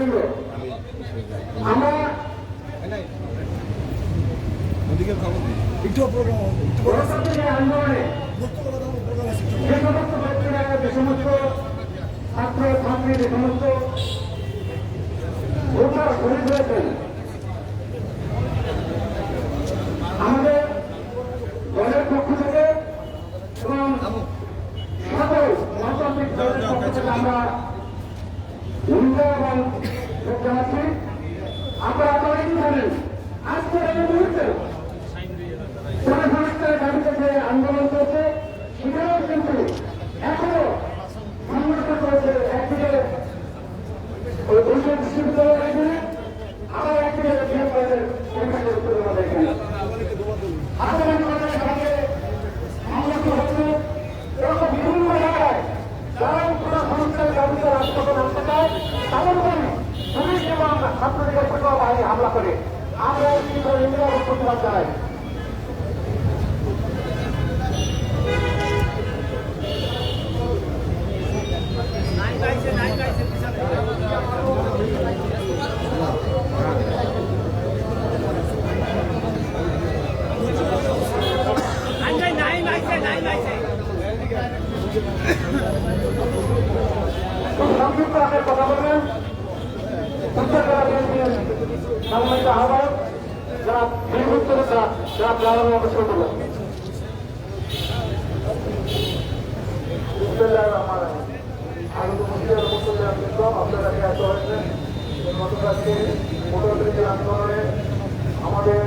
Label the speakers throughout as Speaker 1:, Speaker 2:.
Speaker 1: দিল আমরা একটু প্রোগ্রাম আন্দোলনে যে সমস্ত ব্যক্তিরা যে সমস্ত ছাত্র ছাত্রী সমস্ত ভোটার হয়েছেন আজকে সম্মানিত আহ্বায়ক যারা দীর্ঘ করে তারা যারা প্লাবনের অবসর করলেন আমাদের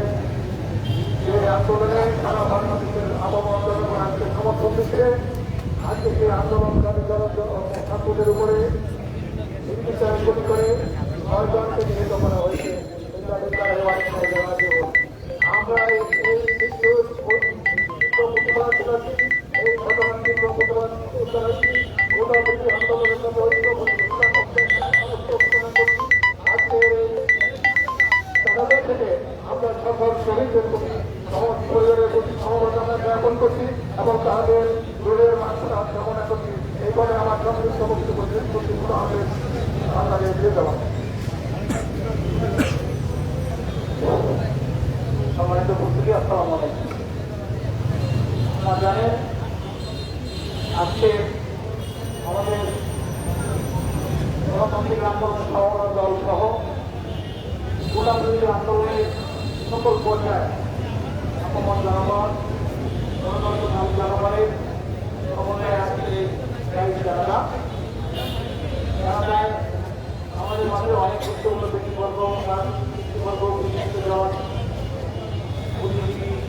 Speaker 1: যে আন্দোলনে সারা ভারতের আবহাওয়া আজকে সমর্থন দিচ্ছে আজকে সেই আন্দোলনকারী যারা ছাত্রদের উপরে করে ছয়জনকে নিহত করা হয়েছে আমরা এই মৃত্যুর প্রতিবাদ জানাচ্ছি এই ঘটনার তীব্র প্রতিবাদ জানাচ্ছি গোটা দেশে আন্দোলনের সাথে আজকে থেকে আমরা সকল শহীদের প্রতি সমাজ পরিবারের প্রতি সমবেদনা জ্ঞাপন করছি এবং তাদের দূরের মাত্রা কামনা করছি এই কারণে আমার সংযুক্ত বক্তব্য শেষ করছি আল্লাহ দিয়ে দেওয়া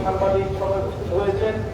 Speaker 1: somebody from a religion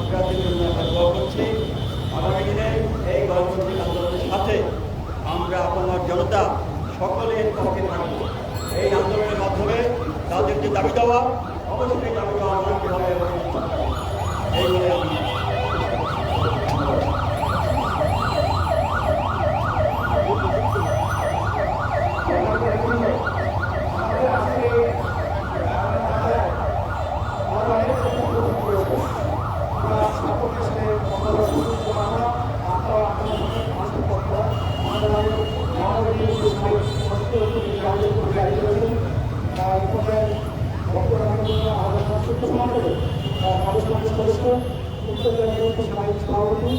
Speaker 1: সংস্কারের জন্য আমরা দোয়া করছি আগামী দিনে এই গণতান্ত্রিক আন্দোলনের সাথে আমরা আপনার জনতা সকলের পক্ষে থাকব। এই আন্দোলনের মাধ্যমে তাদের যে দাবি দেওয়া, অবশ্যই দাবি দেওয়া আমাদের এই
Speaker 2: সভাপতি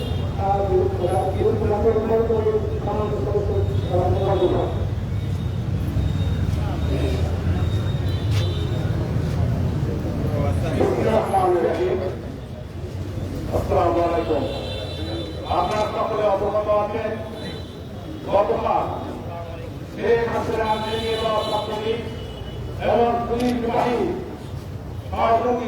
Speaker 3: আপনারা সকলে অবগত আছেন। গতকাল শেখ হাসিনা নির্বাচন ছাত্রলীগ এবং পুলিশ বাহিনী সহযোগী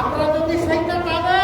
Speaker 2: আপনারা যদি সেইটা পাবেন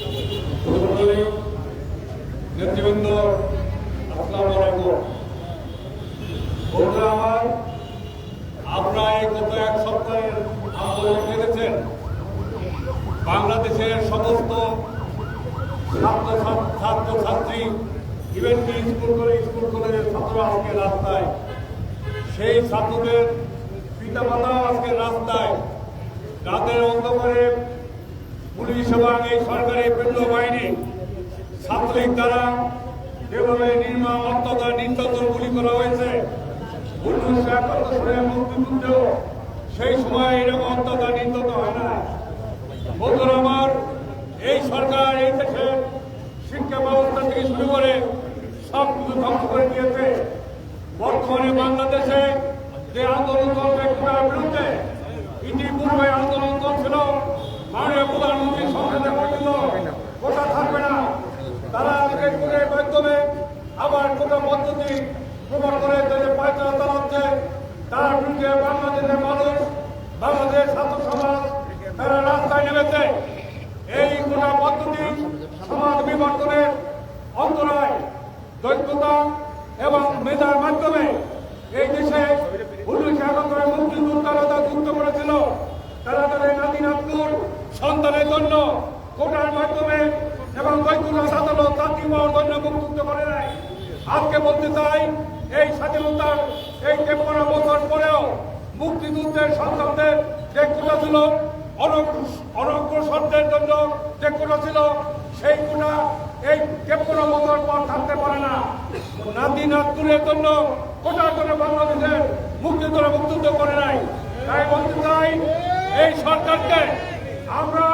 Speaker 3: নেতৃবৃন্দ আমার, আপনারা গত এক সপ্তাহের আন্দোলন দেখেছেন বাংলাদেশের সমস্ত ছাত্র ছাত্র ইভেন স্কুল করে স্কুল কলেজের ছাত্ররা আজকে রাস্তায়, সেই ছাত্রদের পিতা মাতাও আজকে রাস্তায়, রাতের অন্ধকারে পুলিশ এবং এই সরকারি পেট্রো বাহিনী ছাত্রলীগ দ্বারা যেভাবে নির্মম অত্যাচার নির্যাতন গুলি করা হয়েছে, উনিশশো একাত্তর সালে সেই সময় এরকম অত্যাচার নির্যাতন হয় না বন্ধুরা আমার, এই সরকার, এই দেশের শিক্ষা ব্যবস্থা থেকে শুরু করে সব কিছু ধ্বংস করে দিয়েছে। বর্তমানে বাংলাদেশে যে আন্দোলন চলবে কোটার বিরুদ্ধে ইতিপূর্বে আন্দোলন চলছিল মাননীয় প্রধানমন্ত্রী সংসদে বলেছিল কোটা থাকবে না কোটের মাধ্যমে আবার কোটা পদ্ধতি প্রমাণ করে দেশে পায়চারা চালাচ্ছে তার বিরুদ্ধে বাংলাদেশের মানুষ বাংলাদেশ ছাত্র সমাজ, তারা রাস্তায় নেমেছে। এই গোটা পদ্ধতি সমাজ বিবর্তনের অন্তরায় দৈত্যতা এবং মেধার মাধ্যমে এই দেশে উনিশশো একাত্তরে মুক্তিযোদ্ধারা তা যুক্ত করেছিল, তারা তাদের নাতি নাতকুর সন্তানের জন্য কোটার মাধ্যমে এবং বৈকুণ্ঠ আদালত কাকিমোহন গণ্যকে মুক্ত করে নাই। আজকে বলতে চাই, এই স্বাধীনতার এই তেপনা বছর পরেও মুক্তিযুদ্ধের সন্তানদের যে কোটা ছিল অনগ্রসরদের জন্য যে কোটা ছিল, সেই কোটা এই তেপনা বছর পর থাকতে পারে না। নাতি নাতুরের জন্য কোটা জন্য বাংলাদেশের মুক্তিযুদ্ধরা মুক্তিযুদ্ধ করে নাই। তাই বলতে চাই, এই সরকারকে আমরা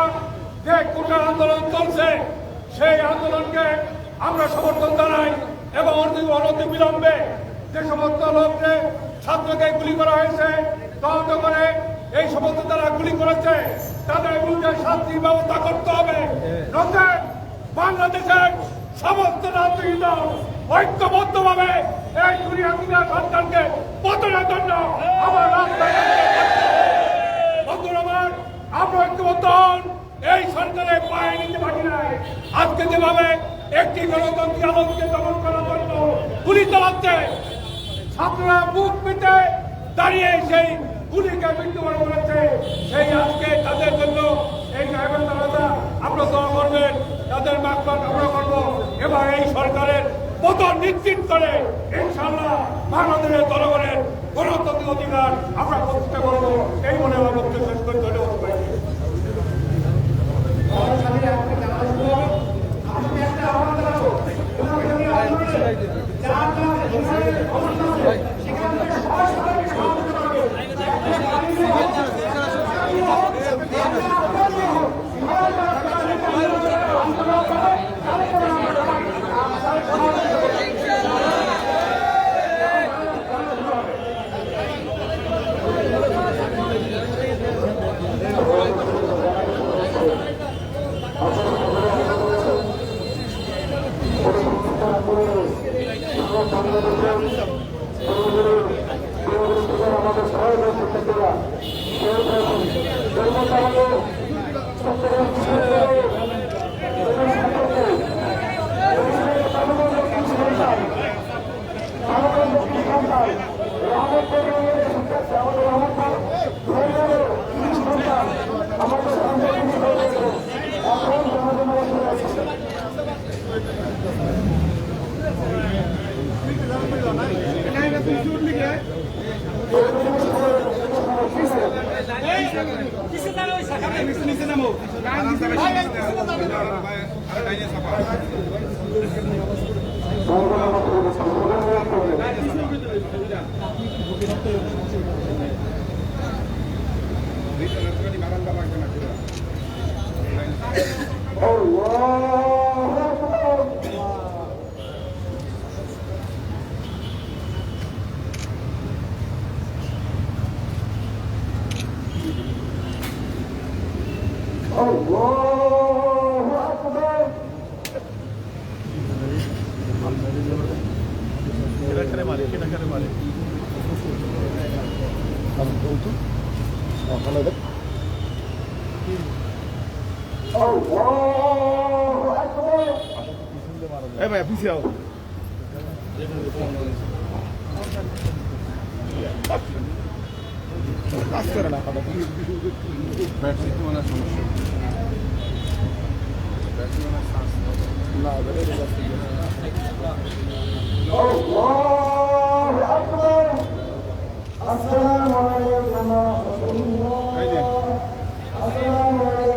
Speaker 3: যে কোটা আন্দোলন চলছে সেই আন্দোলনকে আমরা সমর্থন জানাই এবং অনতি বিলম্বে যে সমস্ত লোককে ছাত্রকে গুলি করা হয়েছে, তদন্ত করে এই সমস্ত যারা গুলি করেছে, তাদের বিরুদ্ধে শাস্তির ব্যবস্থা করতে হবে। বাংলাদেশের সমস্ত রাজনীতি দল ঐক্যবদ্ধভাবে এই দুনিয়া দুনিয়া সরকারকে পতনের জন্য আমার রাস্তায় বন্ধুরা আমার, আমরা ঐক্যবদ্ধ হন। এই সরকারের পায়ে নিতে পারি নাই। আজকে যেভাবে একটি গণতন্ত্রী আলোচকে দমন করার জন্য গুলি চালাচ্ছে, ছাত্ররা বুক পেতে দাঁড়িয়ে সেই গুলিকে মৃত্যুবরণ করেছে। সেই আজকে তাদের জন্য এই ড্রাইভার দাদা আপনারা দোয়া করবেন, তাদের মাকবার আমরা করব। এবং এই সরকারের পতন নিশ্চিত করে ইনশাল্লাহ বাংলাদেশের জনগণের গণতান্ত্রিক অধিকার আমরা প্রতিষ্ঠা করব। এই মনে আমার বক্তব্য শেষ করে সবাইকে।
Speaker 2: আমাদের সামনে একটা জানালা শুরু হবে আমি একটা আহ্বান জানাব আমাদের আন্দোলনে যারা যারা যেখানে অবস্থান আছে, সেখান থেকে সবাই সবাইকে সাহায্য করবে।
Speaker 1: আমাদের সবাই শিক্ষার্থীরা
Speaker 4: কিসে যাবে ওই শাখাটা নিচে নামো
Speaker 5: এ ভাই পিছিয়ে আও কাজ করে না কথা
Speaker 1: ব্যাটারি তো অনেক সমস্যা না আসসালামু আলাইকুম ওয়া রাহমাতুল্লাহ আসসালামু আলাইকুম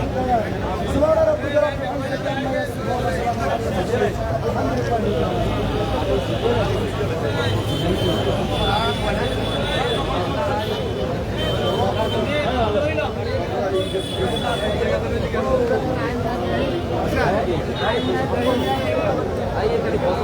Speaker 4: আইয়ে খালি কত